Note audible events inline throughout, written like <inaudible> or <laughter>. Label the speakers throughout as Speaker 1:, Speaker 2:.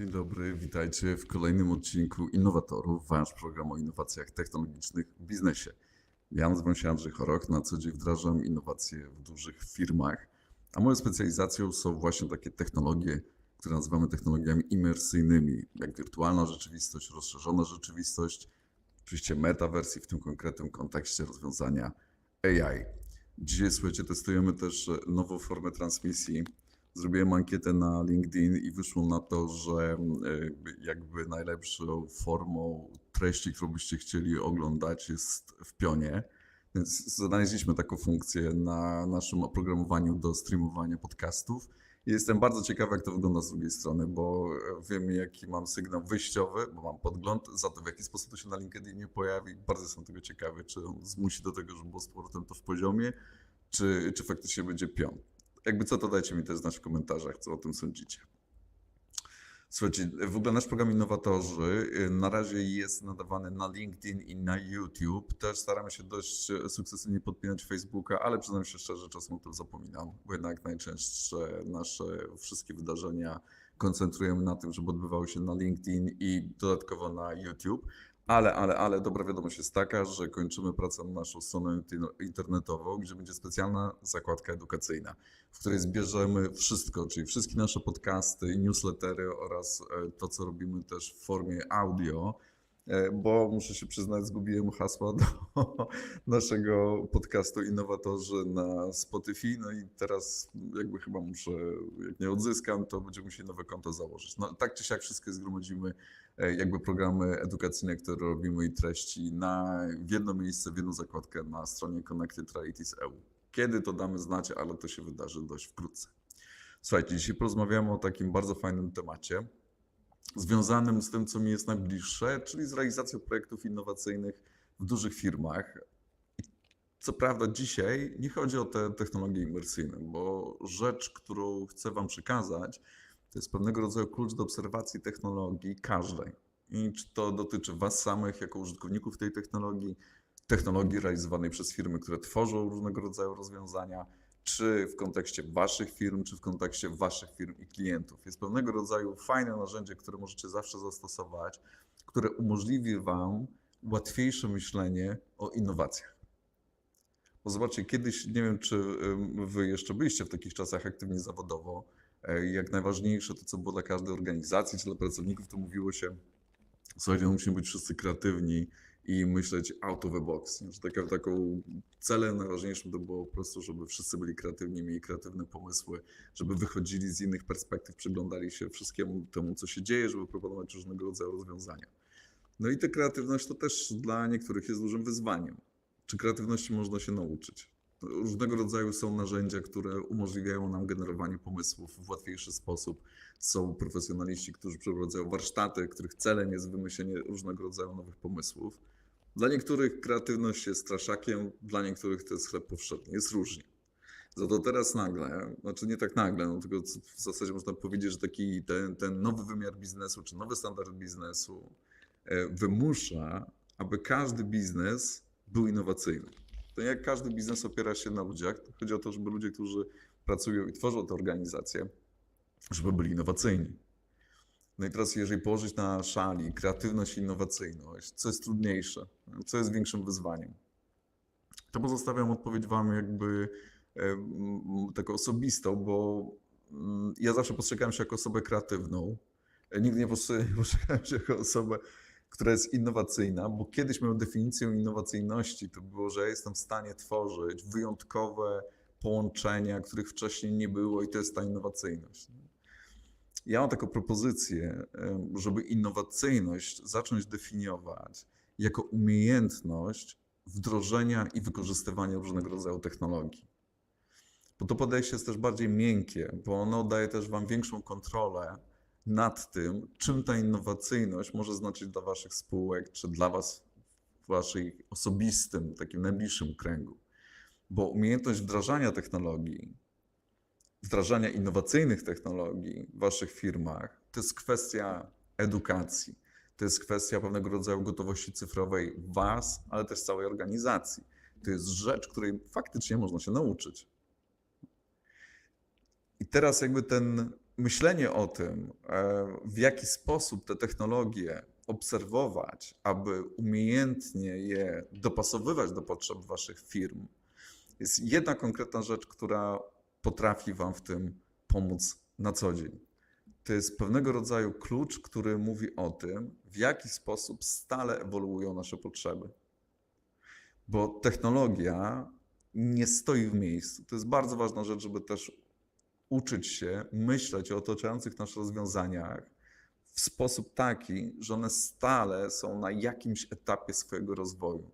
Speaker 1: Dzień dobry, witajcie w kolejnym odcinku Innowatorów, wasz program o innowacjach technologicznych w biznesie. Ja nazywam się Andrzej Chorok, na co dzień wdrażam innowacje w dużych firmach, a moją specjalizacją są właśnie takie technologie, które nazywamy technologiami imersyjnymi, jak wirtualna rzeczywistość, rozszerzona rzeczywistość, oczywiście metawersji w tym konkretnym kontekście rozwiązania AI. Dzisiaj, słuchajcie, testujemy też nową formę transmisji. Zrobiłem ankietę na LinkedIn i wyszło na to, że e, jakby najlepszą formą treści, którą byście chcieli oglądać jest w pionie. Więc znaleźliśmy taką funkcję na naszym oprogramowaniu do streamowania podcastów. I jestem bardzo ciekawy, jak to wygląda z drugiej strony, bo wiem, jaki mam sygnał wyjściowy, bo mam podgląd za to, w jaki sposób to się na LinkedInie pojawi. Bardzo jestem tego ciekawy, czy on zmusi do tego, żeby było z powrotem to w poziomie, czy, czy faktycznie będzie pion. Jakby co, to dajcie mi też znać w komentarzach, co o tym sądzicie. Słuchajcie, w ogóle nasz program Innowatorzy y, na razie jest nadawany na LinkedIn i na YouTube. Też staramy się dość e, sukcesywnie podpinać Facebooka, ale przyznam się szczerze, czasem o tym zapominam, bo jednak najczęstsze nasze wszystkie wydarzenia koncentrujemy na tym, żeby odbywały się na LinkedIn i dodatkowo na YouTube. Ale, ale, ale dobra wiadomość jest taka, że kończymy pracę nad naszą stroną inty- internetową, gdzie będzie specjalna zakładka edukacyjna, w której zbierzemy wszystko, czyli wszystkie nasze podcasty, newslettery oraz e, to, co robimy też w formie audio, e, bo muszę się przyznać, zgubiłem hasła do <laughs> naszego podcastu Innowatorzy na Spotify, no i teraz jakby chyba muszę, jak nie odzyskam, to będziemy musieli nowe konto założyć. No tak czy siak wszystkie zgromadzimy jakby programy edukacyjne, które robimy i treści na, w jedno miejsce, w jedną zakładkę na stronie Connected Realities EU. Kiedy to damy znać, ale to się wydarzy dość wkrótce. Słuchajcie, dzisiaj porozmawiamy o takim bardzo fajnym temacie, związanym z tym, co mi jest najbliższe, czyli z realizacją projektów innowacyjnych w dużych firmach. Co prawda, dzisiaj nie chodzi o te technologie imersyjne, bo rzecz, którą chcę Wam przekazać, to jest pewnego rodzaju klucz do obserwacji technologii każdej. I czy to dotyczy Was samych jako użytkowników tej technologii, technologii realizowanej przez firmy, które tworzą różnego rodzaju rozwiązania, czy w kontekście Waszych firm, czy w kontekście Waszych firm i klientów. Jest pewnego rodzaju fajne narzędzie, które możecie zawsze zastosować, które umożliwi Wam łatwiejsze myślenie o innowacjach. Bo zobaczcie, kiedyś, nie wiem, czy Wy jeszcze byliście w takich czasach aktywnie zawodowo, jak najważniejsze to, co było dla każdej organizacji, czy dla pracowników, to mówiło się, słuchajcie, no musimy być wszyscy kreatywni i myśleć out of the box. taką, taką celem najważniejszym to było po prostu, żeby wszyscy byli kreatywni, mieli kreatywne pomysły, żeby wychodzili z innych perspektyw, przyglądali się wszystkiemu temu, co się dzieje, żeby proponować różnego rodzaju rozwiązania. No i ta kreatywność to też dla niektórych jest dużym wyzwaniem. Czy kreatywności można się nauczyć? Różnego rodzaju są narzędzia, które umożliwiają nam generowanie pomysłów w łatwiejszy sposób. Są profesjonaliści, którzy przeprowadzają warsztaty, których celem jest wymyślenie różnego rodzaju nowych pomysłów. Dla niektórych kreatywność jest straszakiem, dla niektórych to jest chleb powszedni, jest różnie. Za to teraz nagle, znaczy nie tak nagle, no tylko w zasadzie można powiedzieć, że taki ten, ten nowy wymiar biznesu, czy nowy standard biznesu e, wymusza, aby każdy biznes był innowacyjny. To jak każdy biznes opiera się na ludziach, chodzi o to, żeby ludzie, którzy pracują i tworzą te organizacje, żeby byli innowacyjni. No i teraz, jeżeli położyć na szali kreatywność i innowacyjność, co jest trudniejsze, co jest większym wyzwaniem, to pozostawiam odpowiedź Wam jakby em, taką osobistą, bo mm, ja zawsze postrzegałem się jako osobę kreatywną. Ja Nigdy nie postrzegałem się jako osobę, która jest innowacyjna, bo kiedyś miałem definicję innowacyjności, to było, że jestem w stanie tworzyć wyjątkowe połączenia, których wcześniej nie było i to jest ta innowacyjność. Ja mam taką propozycję, żeby innowacyjność zacząć definiować jako umiejętność wdrożenia i wykorzystywania różnego rodzaju technologii. Bo to podejście jest też bardziej miękkie, bo ono daje też Wam większą kontrolę nad tym, czym ta innowacyjność może znaczyć dla Waszych spółek, czy dla Was w Waszej osobistym, takim najbliższym kręgu. Bo umiejętność wdrażania technologii, wdrażania innowacyjnych technologii w Waszych firmach, to jest kwestia edukacji. To jest kwestia pewnego rodzaju gotowości cyfrowej Was, ale też całej organizacji. To jest rzecz, której faktycznie można się nauczyć. I teraz jakby ten myślenie o tym, e, w jaki sposób te technologie obserwować, aby umiejętnie je dopasowywać do potrzeb waszych firm, jest jedna konkretna rzecz, która potrafi wam w tym pomóc na co dzień. To jest pewnego rodzaju klucz, który mówi o tym, w jaki sposób stale ewoluują nasze potrzeby. Bo technologia nie stoi w miejscu. To jest bardzo ważna rzecz, żeby też uczyć się myśleć o otaczających nas rozwiązaniach w sposób taki, że one stale są na jakimś etapie swojego rozwoju.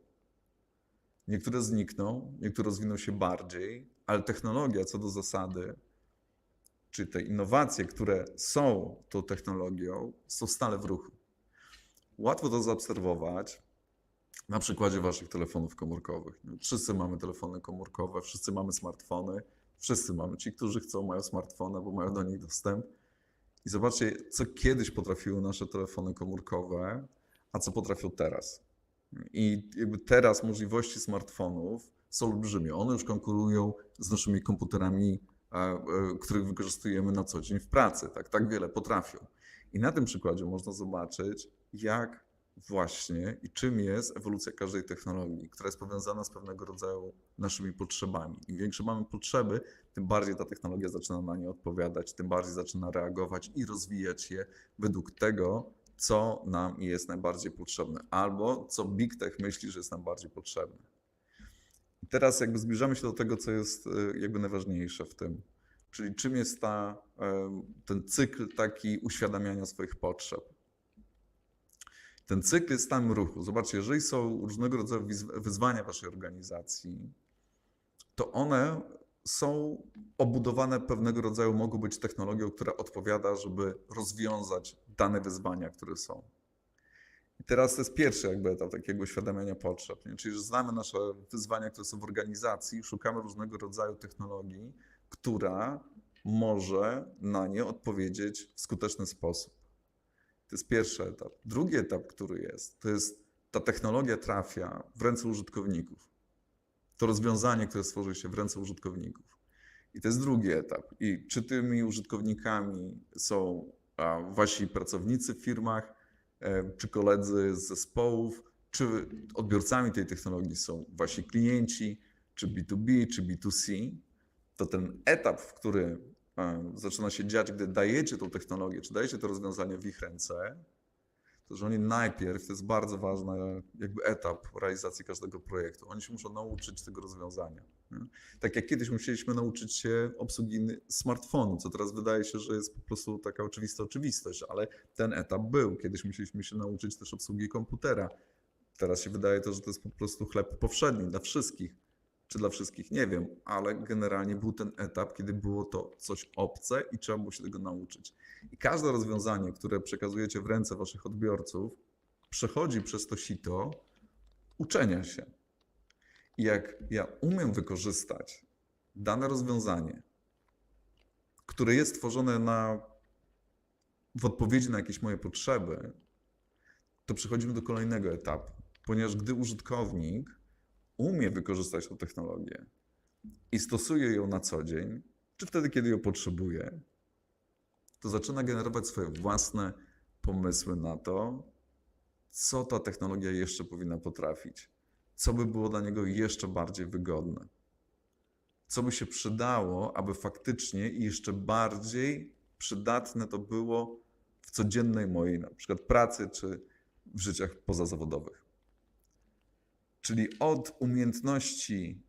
Speaker 1: Niektóre znikną, niektóre rozwiną się bardziej, ale technologia co do zasady, czy te innowacje, które są tą technologią, są stale w ruchu. Łatwo to zaobserwować na przykładzie waszych telefonów komórkowych. Wszyscy mamy telefony komórkowe, wszyscy mamy smartfony, wszyscy mamy. Ci, którzy chcą, mają smartfona, bo mają do nich dostęp. I zobaczcie, co kiedyś potrafiły nasze telefony komórkowe, a co potrafią teraz. I jakby teraz możliwości smartfonów są olbrzymie. One już konkurują z naszymi komputerami, e, e, których wykorzystujemy na co dzień w pracy. Tak, tak wiele potrafią. I na tym przykładzie można zobaczyć, jak właśnie i czym jest ewolucja każdej technologii, która jest powiązana z pewnego rodzaju naszymi potrzebami. Im większe mamy potrzeby, tym bardziej ta technologia zaczyna na nie odpowiadać, tym bardziej zaczyna reagować i rozwijać je według tego, co nam jest najbardziej potrzebne, albo co Big Tech myśli, że jest nam bardziej potrzebne. I teraz jakby zbliżamy się do tego, co jest y, jakby najważniejsze w tym, czyli czym jest ta, y, ten cykl taki uświadamiania swoich potrzeb. Ten cykl jest stałym ruchu. Zobaczcie, jeżeli są różnego rodzaju wyzwania waszej organizacji, to one są obudowane pewnego rodzaju, mogą być technologią, która odpowiada, żeby rozwiązać dane wyzwania, które są. I teraz to jest pierwszy jakby etap takiego uświadamiania potrzeb. Nie? Czyli, że znamy nasze wyzwania, które są w organizacji, szukamy różnego rodzaju technologii, która może na nie odpowiedzieć w skuteczny sposób. To jest pierwszy etap. Drugi etap, który jest, to jest ta technologia trafia w ręce użytkowników. To rozwiązanie, które stworzy się w ręce użytkowników. I to jest drugi etap. I czy tymi użytkownikami są wasi pracownicy w firmach, e, czy koledzy z zespołów, czy odbiorcami tej technologii są wasi klienci, czy B2B, czy B2C, to ten etap, w którym e, zaczyna się dziać, gdy dajecie tą technologię, czy dajecie to rozwiązanie w ich ręce, to że oni najpierw, to jest bardzo ważny jakby etap realizacji każdego projektu, oni się muszą nauczyć tego rozwiązania. nie? Tak jak kiedyś musieliśmy nauczyć się obsługi smartfonu, co teraz wydaje się, że jest po prostu taka oczywista oczywistość, ale ten etap był. Kiedyś musieliśmy się nauczyć też obsługi komputera. Teraz się wydaje to, że to jest po prostu chleb powszedni dla wszystkich. Czy dla wszystkich, nie wiem, ale generalnie był ten etap, kiedy było to coś obce i trzeba było się tego nauczyć. I każde rozwiązanie, które przekazujecie w ręce waszych odbiorców, przechodzi przez to sito uczenia się. I jak ja umiem wykorzystać dane rozwiązanie, które jest stworzone na, w odpowiedzi na jakieś moje potrzeby, to przechodzimy do kolejnego etapu. Ponieważ gdy użytkownik umie wykorzystać tę technologię i stosuje ją na co dzień, czy wtedy, kiedy ją potrzebuje, to zaczyna generować swoje własne pomysły na to, co ta technologia jeszcze powinna potrafić, co by było dla niego jeszcze bardziej wygodne, co by się przydało, aby faktycznie i jeszcze bardziej przydatne to było w codziennej mojej na przykład pracy czy w życiach pozazawodowych. Czyli od umiejętności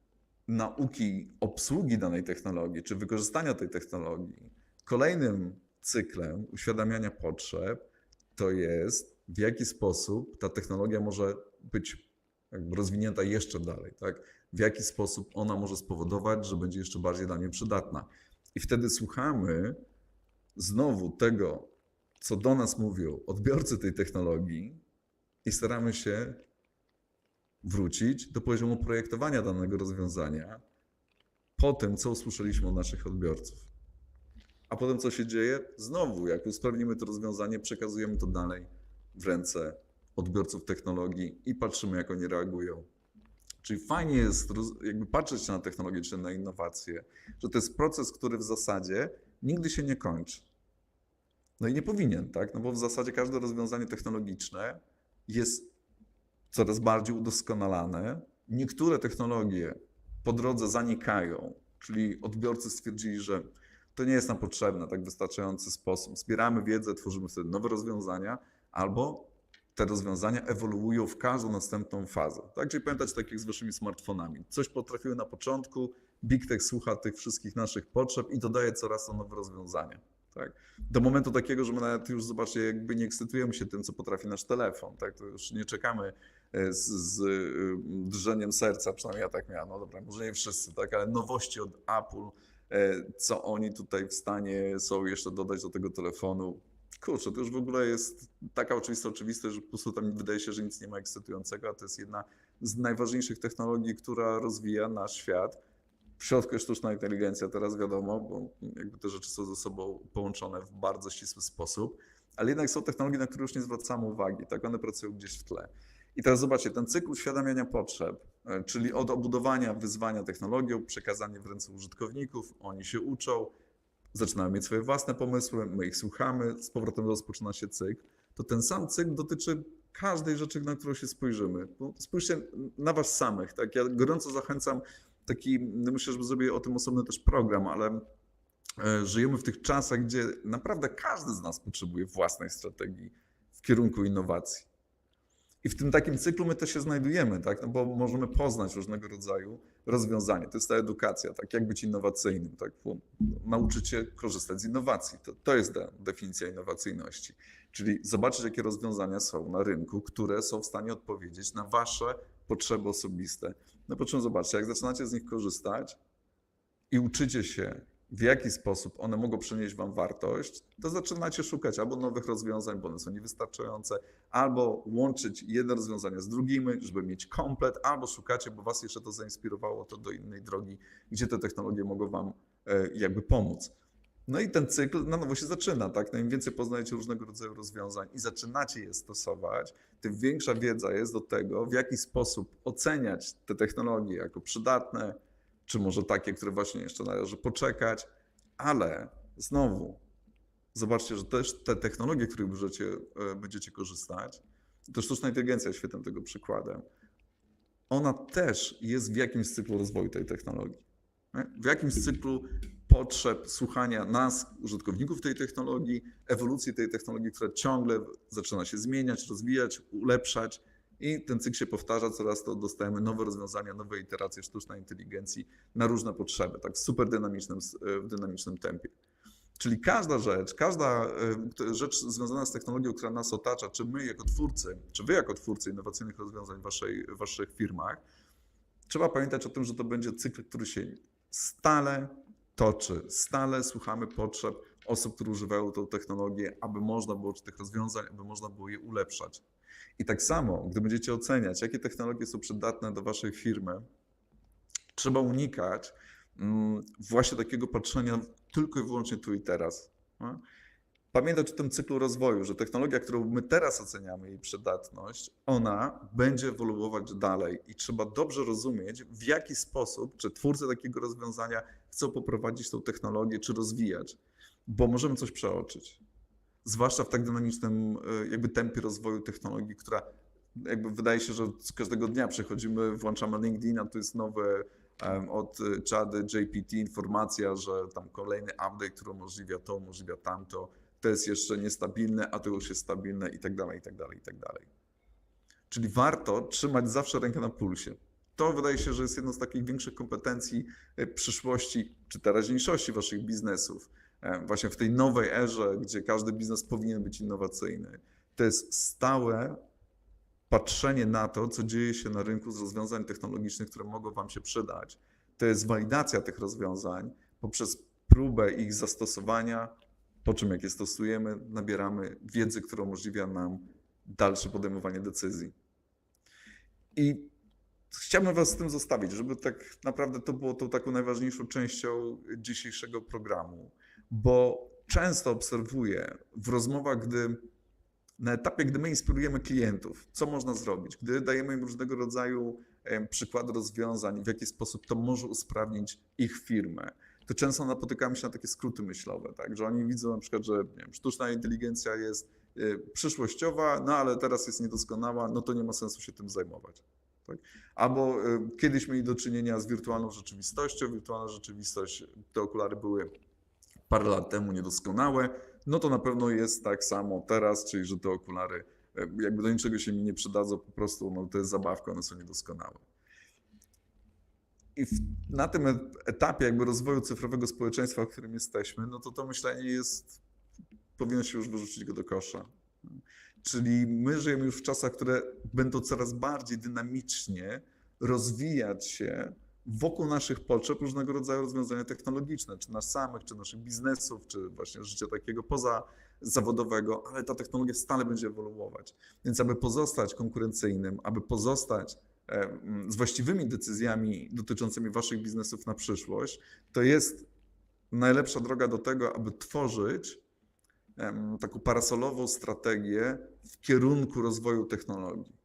Speaker 1: nauki obsługi danej technologii, czy wykorzystania tej technologii, kolejnym cyklem uświadamiania potrzeb to jest, w jaki sposób ta technologia może być rozwinięta jeszcze dalej, tak? W jaki sposób ona może spowodować, że będzie jeszcze bardziej dla mnie przydatna. I wtedy słuchamy znowu tego, co do nas mówią odbiorcy tej technologii i staramy się wrócić do poziomu projektowania danego rozwiązania po tym, co usłyszeliśmy od naszych odbiorców. A potem co się dzieje? Znowu, jak usprawnimy to rozwiązanie, przekazujemy to dalej w ręce odbiorców technologii i patrzymy, jak oni reagują. Czyli fajnie jest jakby patrzeć na technologię czy na innowacje, że to jest proces, który w zasadzie nigdy się nie kończy. No i nie powinien, tak? No bo w zasadzie każde rozwiązanie technologiczne jest coraz bardziej udoskonalane. Niektóre technologie po drodze zanikają, czyli odbiorcy stwierdzili, że to nie jest nam potrzebne tak wystarczający sposób. Zbieramy wiedzę, tworzymy wtedy nowe rozwiązania, albo te rozwiązania ewoluują w każdą następną fazę. Tak, czyli pamiętać tak jak z waszymi smartfonami. Coś potrafiły na początku, Big Tech słucha tych wszystkich naszych potrzeb i dodaje coraz to nowe rozwiązania. Tak? Do momentu takiego, że my nawet już zobaczcie, jakby nie ekscytujemy się tym, co potrafi nasz telefon. Tak? To już nie czekamy z, z y, drżeniem serca, przynajmniej ja tak miałem, no dobra, może nie wszyscy, tak? ale nowości od Apple, e, co oni tutaj w stanie są jeszcze dodać do tego telefonu. Kurczę, to już w ogóle jest taka oczywista oczywistość, że po prostu tam wydaje się, że nic nie ma ekscytującego, a to jest jedna z najważniejszych technologii, która rozwija nasz świat. W środku sztuczna inteligencja, teraz wiadomo, bo jakby te rzeczy są ze sobą połączone w bardzo ścisły sposób, ale jednak są technologie, na które już nie zwracamy uwagi, tak one pracują gdzieś w tle. I teraz zobaczcie, ten cykl uświadamiania potrzeb, e, czyli od obudowania wyzwania technologią, przekazanie w ręce użytkowników, oni się uczą, zaczynają mieć swoje własne pomysły, my ich słuchamy, z powrotem rozpoczyna się cykl, to ten sam cykl dotyczy każdej rzeczy, na którą się spojrzymy. Spójrzcie na was samych, tak? Ja gorąco zachęcam taki, no myślę, że zrobię o tym osobny też program, ale e, żyjemy w tych czasach, gdzie naprawdę każdy z nas potrzebuje własnej strategii w kierunku innowacji. I w tym takim cyklu my też się znajdujemy, tak? no bo możemy poznać różnego rodzaju rozwiązania. To jest ta edukacja, tak? jak być innowacyjnym, tak? Nauczyć się korzystać z innowacji. To, to jest definicja innowacyjności. Czyli zobaczyć, jakie rozwiązania są na rynku, które są w stanie odpowiedzieć na wasze potrzeby osobiste. No po czym zobaczcie, jak zaczynacie z nich korzystać i uczycie się, w jaki sposób one mogą przynieść Wam wartość, to zaczynacie szukać albo nowych rozwiązań, bo one są niewystarczające, albo łączyć jedne rozwiązania z drugimi, żeby mieć komplet, albo szukacie, bo Was jeszcze to zainspirowało to do innej drogi, gdzie te technologie mogą Wam e, jakby pomóc. No i ten cykl na nowo się zaczyna, tak? No Im więcej poznajecie różnego rodzaju rozwiązań i zaczynacie je stosować, tym większa wiedza jest do tego, w jaki sposób oceniać te technologie jako przydatne, czy może takie, które właśnie jeszcze należy poczekać, ale znowu zobaczcie, że też te technologie, których będziecie, e, będziecie korzystać, to sztuczna inteligencja jest świetnym tego przykładem, ona też jest w jakimś cyklu rozwoju tej technologii. W jakimś cyklu potrzeb słuchania nas, użytkowników tej technologii, ewolucji tej technologii, która ciągle zaczyna się zmieniać, rozwijać, ulepszać i ten cykl się powtarza, coraz to dostajemy nowe rozwiązania, nowe iteracje sztucznej inteligencji na różne potrzeby, tak w super dynamicznym, w dynamicznym tempie. Czyli każda rzecz, każda e, rzecz związana z technologią, która nas otacza, czy my jako twórcy, czy wy jako twórcy innowacyjnych rozwiązań w waszej, waszych firmach, trzeba pamiętać o tym, że to będzie cykl, który się stale toczy. Stale słuchamy potrzeb osób, które używają tą technologię, aby można było czy tych rozwiązań, aby można było je ulepszać. I tak samo, gdy będziecie oceniać, jakie technologie są przydatne do waszej firmy, trzeba unikać mm, właśnie takiego patrzenia tylko i wyłącznie tu i teraz. Pamiętać o tym cyklu rozwoju, że technologia, którą my teraz oceniamy, jej przydatność, ona będzie ewoluować dalej i trzeba dobrze rozumieć, w jaki sposób, czy twórcy takiego rozwiązania chcą poprowadzić tą technologię, czy rozwijać, bo możemy coś przeoczyć. Zwłaszcza w tak dynamicznym e, jakby tempie rozwoju technologii, która jakby wydaje się, że każdego dnia przechodzimy, włączamy LinkedIn, a tu jest nowe od e, Chady JPT informacja, że tam kolejny update, który umożliwia to, umożliwia tamto, to jest jeszcze niestabilne, a to już jest stabilne i tak dalej, i tak dalej, i tak dalej. Czyli warto trzymać zawsze rękę na pulsie. To wydaje się, że jest jedną z takich większych kompetencji e, przyszłości czy teraźniejszości waszych biznesów. E, Właśnie w tej nowej erze, gdzie każdy biznes powinien być innowacyjny. To jest stałe patrzenie na to, co dzieje się na rynku z rozwiązań technologicznych, które mogą wam się przydać. To jest walidacja tych rozwiązań poprzez próbę ich zastosowania, po czym jak je stosujemy, nabieramy wiedzy, która umożliwia nam dalsze podejmowanie decyzji. I chciałbym Was z tym zostawić, żeby tak naprawdę to było tą taką najważniejszą częścią dzisiejszego programu, bo często obserwuję w rozmowach, gdy na etapie, gdy my inspirujemy klientów, co można zrobić, gdy dajemy im różnego rodzaju przykłady rozwiązań, w jaki sposób to może usprawnić ich firmę, to często napotykamy się na takie skróty myślowe, tak? że oni widzą na przykład, że nie wiem, sztuczna inteligencja jest y, przyszłościowa, no ale teraz jest niedoskonała, no to nie ma sensu się tym zajmować. Tak? Albo y, kiedyś mieli do czynienia z wirtualną rzeczywistością, wirtualna rzeczywistość, te okulary były parę lat temu niedoskonałe, no to na pewno jest tak samo teraz, czyli że te okulary e, jakby do niczego się mi nie przydadzą, po prostu no, to jest zabawka, one są niedoskonałe. I w, na tym e- etapie jakby rozwoju cyfrowego społeczeństwa, w którym jesteśmy, no to to myślenie jest, powinno się już wyrzucić go do kosza. Czyli my żyjemy już w czasach, które będą coraz bardziej dynamicznie rozwijać się wokół naszych potrzeb różnego rodzaju rozwiązania technologiczne, czy nas samych, czy naszych biznesów, czy właśnie życia takiego poza zawodowego, ale ta technologia stale będzie ewoluować. Więc aby pozostać konkurencyjnym, aby pozostać z właściwymi decyzjami dotyczącymi waszych biznesów na przyszłość, to jest najlepsza droga do tego, aby tworzyć taką parasolową strategię w kierunku rozwoju technologii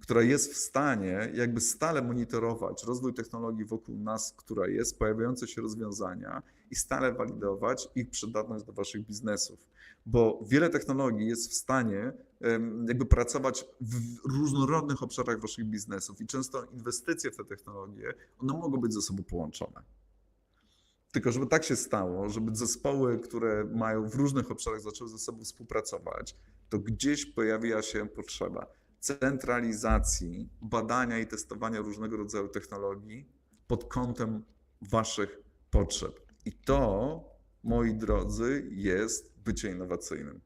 Speaker 1: która jest w stanie jakby stale monitorować rozwój technologii wokół nas, która jest, pojawiające się rozwiązania i stale walidować ich przydatność do waszych biznesów. Bo wiele technologii jest w stanie jakby pracować w różnorodnych obszarach waszych biznesów i często inwestycje w te technologie, one mogą być ze sobą połączone. Tylko żeby tak się stało, żeby zespoły, które mają w różnych obszarach zaczęły ze sobą współpracować, to gdzieś pojawia się potrzeba centralizacji badania i testowania różnego rodzaju technologii pod kątem waszych potrzeb. I to, moi drodzy, jest bycie innowacyjnym.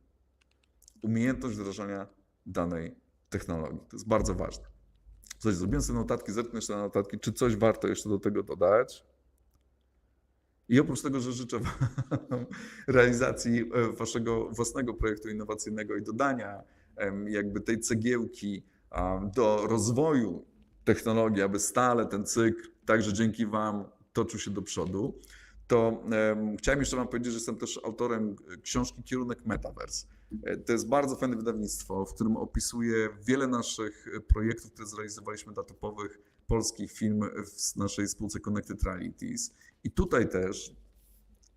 Speaker 1: Umiejętność wdrażania danej technologii. To jest bardzo ważne. Coś, zrobiłem sobie notatki, zerknę jeszcze na notatki, czy coś warto jeszcze do tego dodać. I oprócz tego, że życzę Wam <laughs> realizacji e, Waszego własnego projektu innowacyjnego i dodania jakby tej cegiełki do rozwoju technologii, aby stale ten cykl, także dzięki Wam, toczył się do przodu, to em, chciałem jeszcze Wam powiedzieć, że jestem też autorem książki Kierunek Metaverse. E, To jest bardzo fajne wydawnictwo, w którym opisuję wiele naszych e, projektów, które zrealizowaliśmy dla topowych polskich firm w naszej spółce Connected Realities. I tutaj też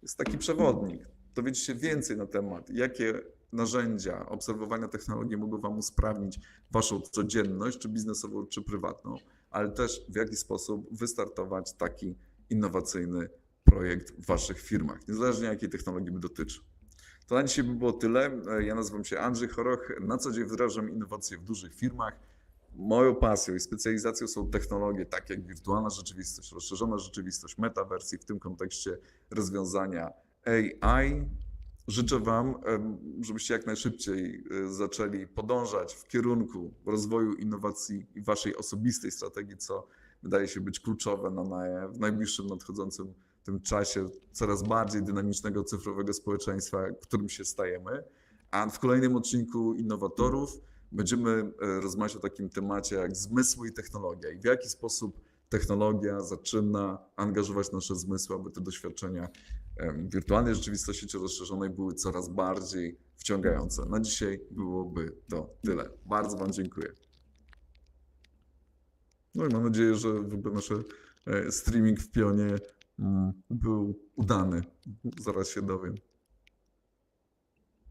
Speaker 1: jest taki przewodnik. Dowiecie się więcej na temat, jakie narzędzia obserwowania technologii mogą Wam usprawnić Waszą codzienność, czy biznesową, czy prywatną, ale też w jaki sposób wystartować taki innowacyjny projekt w Waszych firmach, niezależnie jakiej technologii by dotyczy. To na dzisiaj by było tyle. Ja nazywam się Andrzej Choroch. Na co dzień wdrażam innowacje w dużych firmach. Moją pasją i specjalizacją są technologie takie jak wirtualna rzeczywistość, rozszerzona rzeczywistość, metawersji, w tym kontekście rozwiązania AI. Życzę Wam, żebyście jak najszybciej e, zaczęli podążać w kierunku rozwoju innowacji i Waszej osobistej strategii, co wydaje się być kluczowe na, w najbliższym nadchodzącym tym czasie coraz bardziej dynamicznego cyfrowego społeczeństwa, którym się stajemy. A w kolejnym odcinku Innowatorów będziemy e, rozmawiać o takim temacie jak zmysły i technologia i w jaki sposób technologia zaczyna angażować nasze zmysły, aby te doświadczenia wirtualnej rzeczywistości czy rozszerzonej były coraz bardziej wciągające. Na dzisiaj byłoby to tyle. Bardzo Wam dziękuję. No i mam nadzieję, że nasz e, streaming w pionie mm, był udany. Zaraz się dowiem.